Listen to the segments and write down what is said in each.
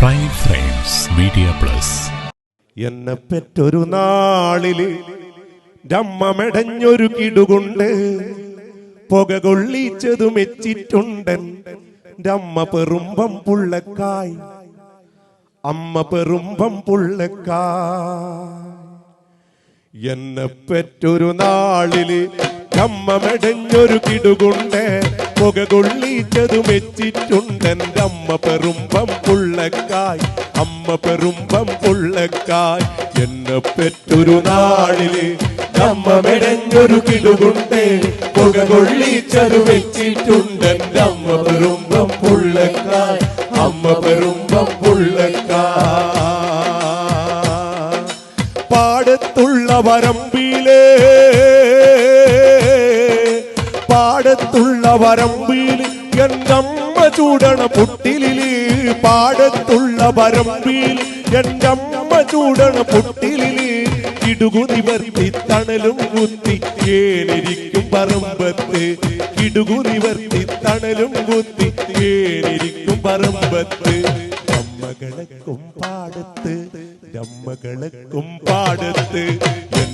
Prime frames media plus എന്നെ പെറ്റൊരു നാളിൽ രമ്മ മെടഞ്ഞൊരു കിടുകൊണ്ട്. പുക കൊള്ളിച്ചതു മെച്ചിട്ടുണ്ടൻ രമ്മ പെറുമ്പം പുള്ളക്കായ്. അമ്മ പെറുമ്പം പുള്ളക്കായ്. എന്നെ പെറ്റൊരു നാളിൽ രമ്മ മെടഞ്ഞൊരു കിടുകൊണ്ട്. പുക കൊള്ളിച്ചതു മെച്ചിട്ടുണ്ടെന്റെ അമ്മ പെറുമ്പം പുള്ളക്കായ്. അമ്മ പെറുമ്പം പുള്ളക്കായ്. എന്നെ പെറ്റൊരു നാളിൽ അമ്മ മെടഞ്ഞൊരു കിടുകൊണ്ട്. പുക കൊള്ളിച്ചതു വെച്ചിട്ടുണ്ടെന്റെ അമ്മ പെറുമ്പം പുള്ളക്കായ്. അമ്മ പെറുമ്പം പുള്ളക്കായ്. പാടത്തുള്ള വരമ്പിലേ പാടത്തുള്ള വരമ്പിൽ എന്തമ്മ ചൂടണ പുട്ടിലിൽ പാടത്തുള്ള വരമ്പിൽ എന്തമ്മ ചൂടണ പുട്ടിലിൽ കിടുകുതി വർത്തി തണലും കുത്തി ഏനിരിക്കും പറമ്പത്ത്. കിടുകുതി വർത്തി തണലും കുത്തി ഏനിരിക്കും പറമ്പത്ത്. അമ്മകളക്കും പാടത്ത് അമ്മകളക്കും പാടത്ത്. എന്നെ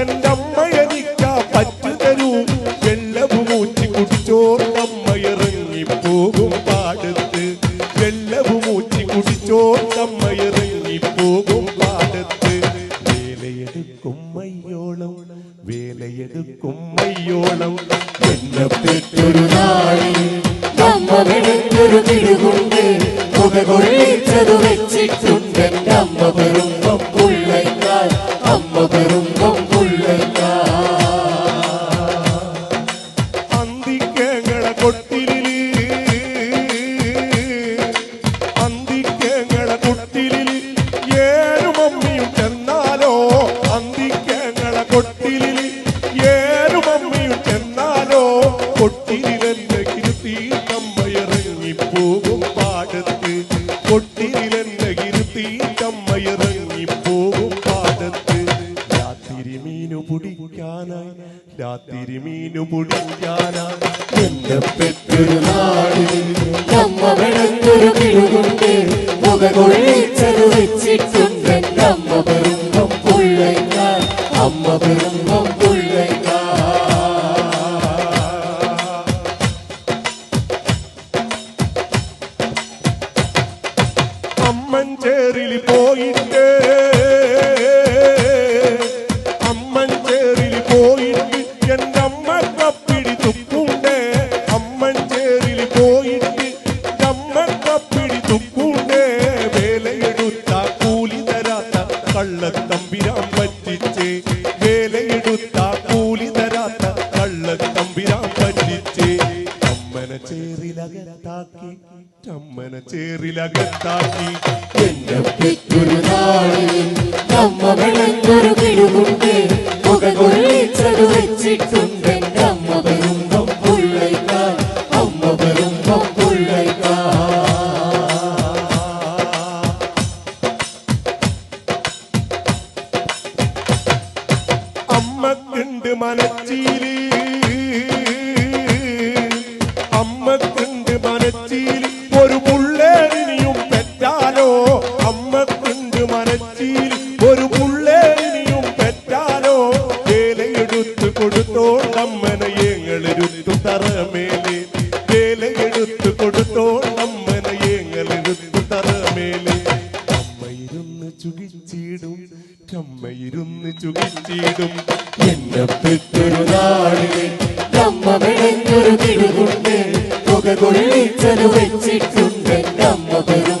കുടിക്കാതെ എന്റെ അമ്മ എനിക്ക് പറ്റു തരൂ വെള്ളവും ഊറ്റി കുടിച്ചോണ്ടമ്മ ഇറങ്ങി പോകും പാടത്ത്. വെള്ളവും ഊറ്റി ഇറങ്ങി പോകും പാടത്ത്. കൊട്ടിലെന്നെ കിരുത്തി നമ്മ പോകും പാടത്ത്. രാത്രി മീനു പിടിക്കാനായി രാത്രി മീനു പിടിക്കാനായി. പെറ്റൊരു നാളിൽ അമ്മ വെടഞ്ഞൊരു കിടുകൊണ്ട്. പുക കൊള്ളിച്ചതു വെച്ചിട്ടുണ്ട്. അമ്മൻ ചേറിൽ പോയിട്ട് അമ്മൻ ചേറിൽ പോയിട്ട് എന്റെ അമ്മ കപ്പിടി തുപ്പുണ്ട്? അമ്മൻ ചേറിൽ പോയിട്ട് അമ്മ കപ്പിടി തുപ്പുണ്ട്? വേലയെടുത്ത കൂലി തരാത്ത കള്ളത്തമ്പിരാൻ പറ്റിച്ച്. വേലയെടുത്ത അമ്മനെ ചേറിലകത്താക്കി. എന്റെ പെറ്റൊരു നാളിൽ അമ്മ വിളങ്ങൊരു കിടുകൊണ്ട്. പുക കൊള്ളിച്ചതു വെച്ചിട്ടുണ്ട്. അമ്മ അമ്മക്കുണ്ട് മനച്ചീൽ തറമേലെ വേലയെടുത്ത് കൊടുത്തോണ്ടമ്മനെ ഞങ്ങളെടുത്തു തറമേലെ. അമ്മയിരുന്ന് ചുകിച്ചിടും അമ്മയിരുന്ന് ചുകിച്ചിടും. എന്നെ പെട്ടൊരു നാളിൽ അമ്മ വെടഞ്ഞൊരു കിടുകൊണ്ട് പുക കൊള്ളിച്ചത് വെച്ചിട്ടുണ്ട്. അമ്മ പെറുമ്പം